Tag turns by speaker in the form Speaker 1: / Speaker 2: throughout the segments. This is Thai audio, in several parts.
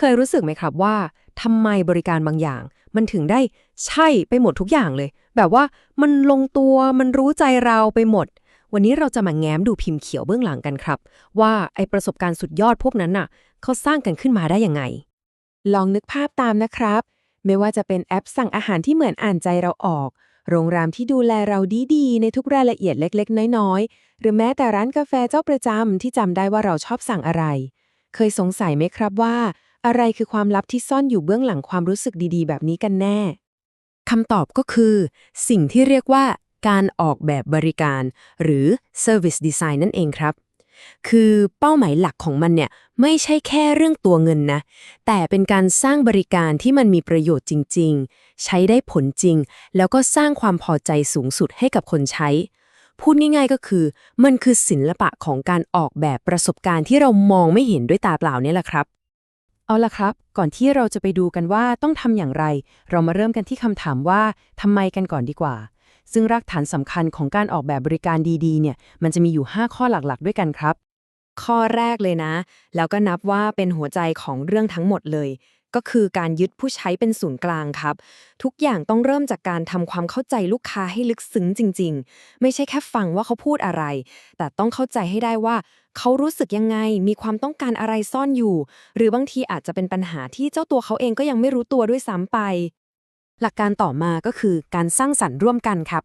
Speaker 1: เคยรู้สึกไหมครับว่าทำไมบริการบางอย่าง มันถึงได้ใช่ไปหมดทุกอย่างเลย แบบว่ามันลงตัวมันรู้ใจเราไปหมด วันนี้เราจะมาแง้มดูพิมพ์เขียวเบื้องหลังกันครับ ว่าไอประสบการณ์สุดยอดพวกนั้นน่ะเขาสร้างกันขึ้นมาได้ยังไง
Speaker 2: ลองนึกภาพตามนะครับ ไม่ว่าจะเป็นแอปสั่งอาหารที่เหมือนอ่านใจเราออก โรงแรมที่ดูแลเราดีๆ ในทุกรายละเอียดเล็ก ๆ น้อยๆ หรือแม้แต่ร้านกาแฟเจ้าประจำที่จำได้ว่าเราชอบสั่งอะไร เคยสงสัยไหมครับว่า อะไรคือความลับที่ซ่อนอยู่เบื้องหลังความรู้สึกดีๆ แบบนี้กันแน่
Speaker 1: คำตอบก็คือ สิ่งที่เรียกว่าการออกแบบบริการ หรือ Service Design นั่นเองครับ คือเป้าหมายหลักของมันเนี่ยไม่ใช่แค่เรื่องตัวเงินนะ แต่เป็นการสร้างบริการที่มันมีประโยชน์จริง ๆ ใช้ได้ผลจริง แล้วก็สร้างความพอใจสูงสุดให้กับคนใช้ พูดง่ายๆก็คือ มันคือศิลปะของการออกแบบประสบการณ์ที่เรามองไม่เห็นด้วยตาเปล่าเนี่ยแหละครับ เอาละครับ ก่อนที่เราจะไปดูกันว่าต้องทำอย่างไร เรามาเริ่มกันที่คำถามว่าทำไมกันก่อนดีกว่า ซึ่งรากฐานสำคัญของการออกแบบบริการดีๆ เนี่ย มันจะมีอยู่ 5 ข้อหลักๆ ด้วยกันครับ ข้อแรกเลยนะ แล้วก็นับว่าเป็นหัวใจของเรื่องทั้งหมดเลย ก็คือการยึดผู้ใช้เป็นศูนย์กลางครับ ทุกอย่างต้องเริ่มจากการทำความเข้าใจลูกค้าให้ลึกซึ้งจริง ๆ ไม่ใช่แค่ฟังว่าเขาพูดอะไร แต่ต้องเข้าใจให้ได้ว่า เขารู้สึกยังไง มีความต้องการอะไรซ่อนอยู่ หรือบางทีอาจจะเป็นปัญหาที่เจ้าตัวเขาเองก็ยังไม่รู้ตัวด้วยซ้ำไป หลักการต่อมาก็คือการสร้างสรรค์ร่วมกันครับ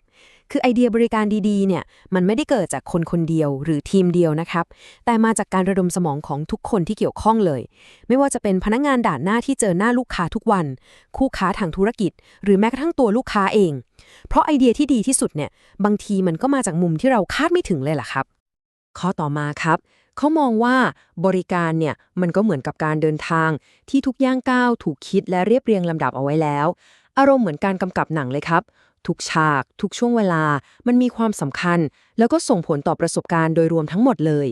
Speaker 1: คือไอเดียบริการดีๆ เนี่ย มันไม่ได้เกิดจากคนคนเดียวหรือทีมเดียวนะครับ แต่มาจากการระดมสมองของทุกคนที่เกี่ยวข้องเลย ไม่ว่าจะเป็นพนักงานด่านหน้าที่เจอหน้าลูกค้าทุกวัน คู่ค้าทางธุรกิจ หรือแม้กระทั่งตัวลูกค้าเอง เพราะไอเดียที่ดีที่สุดเนี่ย บางทีมันก็มาจากมุมที่เราคาดไม่ถึงเลยล่ะครับ ข้อต่อมาครับเขามองว่าบริการเนี่ยมันก็เหมือนกับการเดินทางที่ทุกย่างก้าวถูกคิดและเรียบเรียงลำดับเอาไว้แล้ว อารมณ์เหมือนการกำกับหนังเลยครับ ทุกฉาก ทุกช่วงเวลา มันมีความสำคัญ แล้วก็ส่งผลต่อประสบการณ์โดยรวมทั้งหมดเลย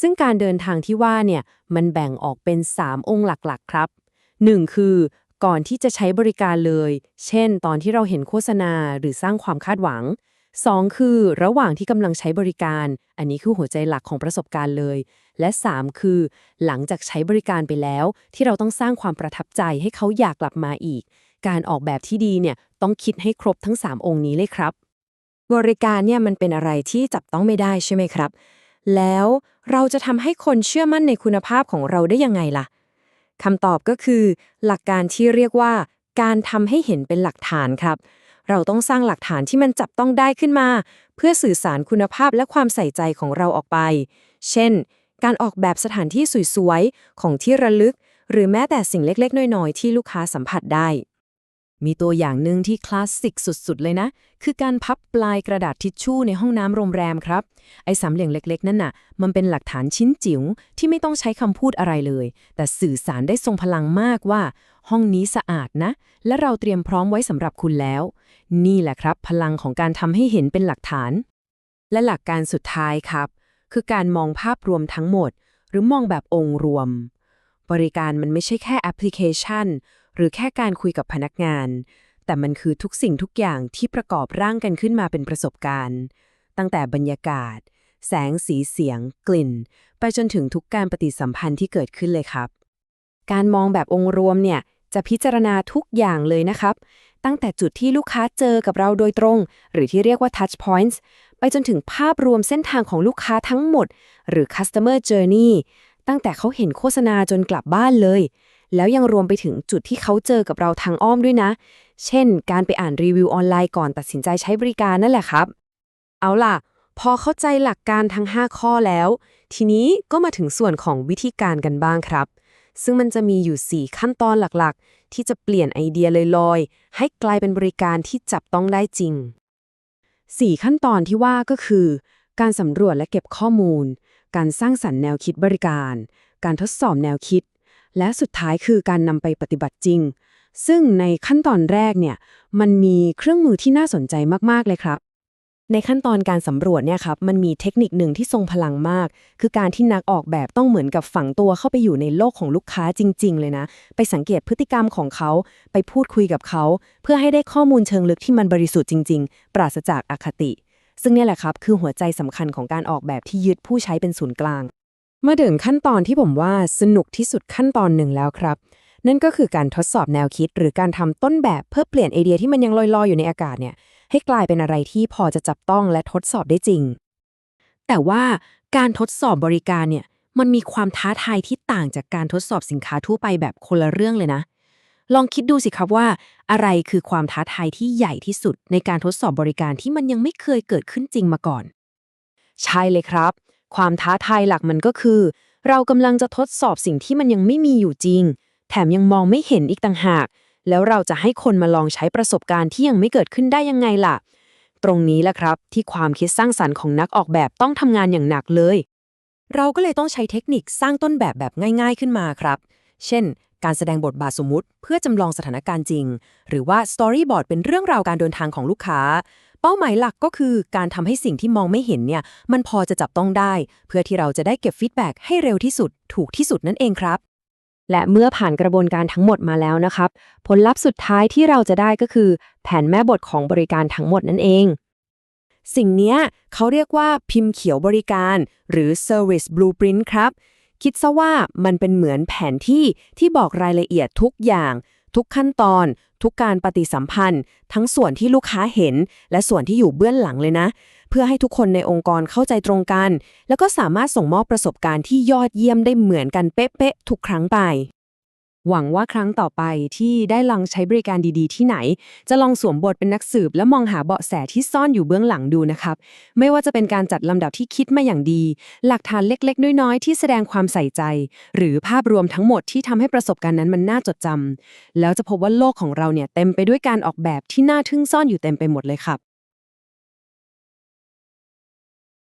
Speaker 1: ซึ่งการเดินทางที่ว่าเนี่ยมันแบ่งออกเป็น 3 องค์หลักๆ ครับ 1. คือก่อนที่จะใช้บริการเลย เช่น ตอนที่เราเห็นโฆษณาหรือสร้างความคาดหวัง 2. คือระหว่างที่กำลังใช้บริการ อันนี้คือหัวใจหลักของประสบการณ์เลย และ 3 คือ หลังจากใช้บริการไปแล้ว ที่เราต้องสร้างความประทับใจให้เขาอยากกลับมาอีก การออกแบบที่ดีเนี่ยต้องคิดให้ครบทั้ง 3 องค์นี้เลยครับ บริการเนี่ยมันเป็นอะไรที่จับต้องไม่ได้ใช่ไหมครับ แล้วเราจะทำให้คนเชื่อมั่นในคุณภาพของเราได้ยังไงล่ะคำตอบก็คือ หลักการที่เรียกว่า การทำให้เห็นเป็นหลักฐานครับ เราต้องสร้างหลักฐานที่มันจับต้องได้ขึ้นมา เพื่อสื่อสารคุณภาพและความใส่ใจของเราออกไป เช่น การออกแบบสถานที่สวยๆ ของที่ระลึก หรือแม้แต่สิ่งเล็กๆ น้อยๆ ที่ลูกค้าสัมผัสได้ มีตัวอย่างหนึ่งที่คลาสสิกสุดๆ เลยนะ คือการพับปลายกระดาษทิชชู่ในห้องน้ำโรงแรมครับ ไอ้สามเหลี่ยมเล็ก ๆ นั่นน่ะ มันเป็นหลักฐานชิ้นจิ๋วที่ไม่ต้องใช้คำพูดอะไรเลย แต่สื่อสารได้ทรงพลังมากว่า ห้องนี้สะอาดนะ และเราเตรียมพร้อมไว้สำหรับคุณแล้ว นี่แหละครับ พลังของการทำให้เห็นเป็นหลักฐาน และหลักการสุดท้ายครับ คือการมองภาพรวมทั้งหมด หรือมองแบบองค์รวม บริการมันไม่ใช่แค่แอปพลิเคชัน หรือแค่การคุยกับพนักงาน แต่มันคือทุกสิ่งทุกอย่างที่ประกอบร่างกันขึ้นมาเป็นประสบการณ์ ตั้งแต่บรรยากาศ แสงสีเสียง กลิ่น ไปจนถึงทุกการปฏิสัมพันธ์ที่เกิดขึ้นเลยครับ การมองแบบองค์รวมเนี่ยจะพิจารณาทุกอย่างเลยนะครับ ตั้งแต่จุดที่ลูกค้าเจอกับเราโดยตรง หรือที่เรียกว่า touch points ไปจนถึงภาพรวมเส้นทางของลูกค้าทั้งหมด หรือ customer journey ตั้งแต่เขาเห็นโฆษณาจนกลับบ้านเลย แล้วยังรวมไปถึงจุดที่เขาเจอกับเราทางอ้อมด้วยนะ เช่น การไปอ่านรีวิวออนไลน์ก่อนตัดสินใจใช้บริการนั่นแหละครับ เอาล่ะ พอเข้าใจหลักการทั้ง 5 ข้อแล้ว ทีนี้ก็มาถึงส่วนของวิธีการกันบ้างครับ ซึ่งมันจะมีอยู่ 4 ขั้นตอนหลักๆ ที่จะเปลี่ยนไอเดียลอยๆ ให้กลายเป็นบริการที่จับต้องได้จริง 4 ขั้นตอนที่ว่าก็คือ การสำรวจและเก็บข้อมูล การสร้างสรรค์แนวคิดบริการ การทดสอบแนวคิด และสุดท้ายคือการนำไปปฏิบัติจริง ซึ่งในขั้นตอนแรกเนี่ยมันมีเครื่องมือที่น่าสนใจมาก ๆ เลยครับในขั้นตอนการสำรวจเนี่ยครับมันมีเทคนิคหนึ่งที่ทรงพลังมาก คือการที่นักออกแบบต้องเหมือนกับฝังตัวเข้าไปอยู่ในโลกของลูกค้าจริง ๆ เลยนะ ไปสังเกตพฤติกรรมของเขา ไปพูดคุยกับเขา เพื่อให้ได้ข้อมูลเชิงลึกที่มันบริสุทธิ์จริง ๆ ปราศจากอคติ ซึ่งเนี่ยแหละครับคือหัวใจสำคัญของการออกแบบที่ยึดผู้ใช้เป็นศูนย์กลาง
Speaker 2: มาถึงขั้นตอนที่ผมว่าสนุกที่สุดขั้นตอนหนึ่งแล้วครับ นั่นก็คือการทดสอบแนวคิดหรือการทำต้นแบบเพื่อเปลี่ยนไอเดียที่มันยังลอยๆอยู่ในอากาศเนี่ยให้กลายเป็นอะไรที่พอจะจับต้องและทดสอบได้จริง
Speaker 1: แต่ว่าการทดสอบบริการเนี่ยมันมีความท้าทายที่ต่างจากการทดสอบสินค้าทั่วไปแบบคนละเรื่องเลยนะ ลองคิดดูสิครับว่า อะไรคือความท้าทายที่ใหญ่ที่สุดในการทดสอบบริการที่มันยังไม่เคยเกิดขึ้นจริงมาก่อน ใช่เลยครับ ความท้าทายหลักมันก็คือ เรากำลังจะทดสอบสิ่งที่มันยังไม่มีอยู่จริง แถมยังมองไม่เห็นอีกต่างหาก แล้วเราจะให้คนมาลองใช้ประสบการณ์ที่ยังไม่เกิดขึ้นได้ยังไงล่ะ ตรงนี้แหละครับ ที่ความคิดสร้างสรรค์ของนักออกแบบต้องทำงานอย่างหนักเลย เราก็เลยต้องใช้เทคนิคสร้างต้นแบบแบบง่าย ๆขึ้นมาครับ เช่น การแสดงบทบาทสมมุติ เพื่อจำลองสถานการณ์จริง หรือว่าสตอรี่บอร์ดเป็นเรื่องราวการเดินทางของลูกค้า เป้าหมายหลักก็คือการทำให้สิ่งที่มองไม่เห็นเนี่ย มันพอจะจับต้องได้ เพื่อที่เราจะได้เก็บฟีดแบ็กให้เร็วที่สุด ถูกที่สุดนั่นเองครับ
Speaker 2: และเมื่อผ่านกระบวนการทั้งหมดมาแล้วนะครับ ผลลัพธ์สุดท้ายที่เราจะได้ก็คือ แผนแม่บทของบริการทั้งหมดนั่นเอง
Speaker 1: สิ่งนี้เขาเรียกว่าพิมพ์เขียวบริการ หรือ Service Blueprint ครับ คิดซะว่ามันเป็นเหมือนแผนที่ที่บอกรายละเอียดทุกอย่าง ทุกขั้นตอน ทุกการปฏิสัมพันธ์ ทั้งส่วนที่ลูกค้าเห็น และส่วนที่อยู่เบื้องหลังเลยนะ เพื่อให้ทุกคนในองค์กรเข้าใจตรงกัน แล้วก็สามารถส่งมอบประสบการณ์ที่ยอดเยี่ยมได้เหมือนกันเป๊ะๆทุกครั้งไป หวังว่าครั้งต่อไปที่ได้ลองใช้บริการดีๆ ที่ไหน จะลองสวมบทเป็นนักสืบ และมองหาเบาะแสที่ซ่อนอยู่เบื้องหลังดูนะครับ ไม่ว่าจะเป็นการจัดลำดับที่คิดมาอย่างดี หลักฐานเล็กๆ น้อยๆ ที่แสดงความใส่ใจ หรือภาพรวมทั้งหมดที่ทำให้ประสบการณ์นั้นมันน่าจดจำแล้วจะพบว่าโลกของเราเนี่ยเต็มไปด้วยการออกแบบที่น่าทึ่งซ่อนอยู่เต็มไปหมดเลยครับ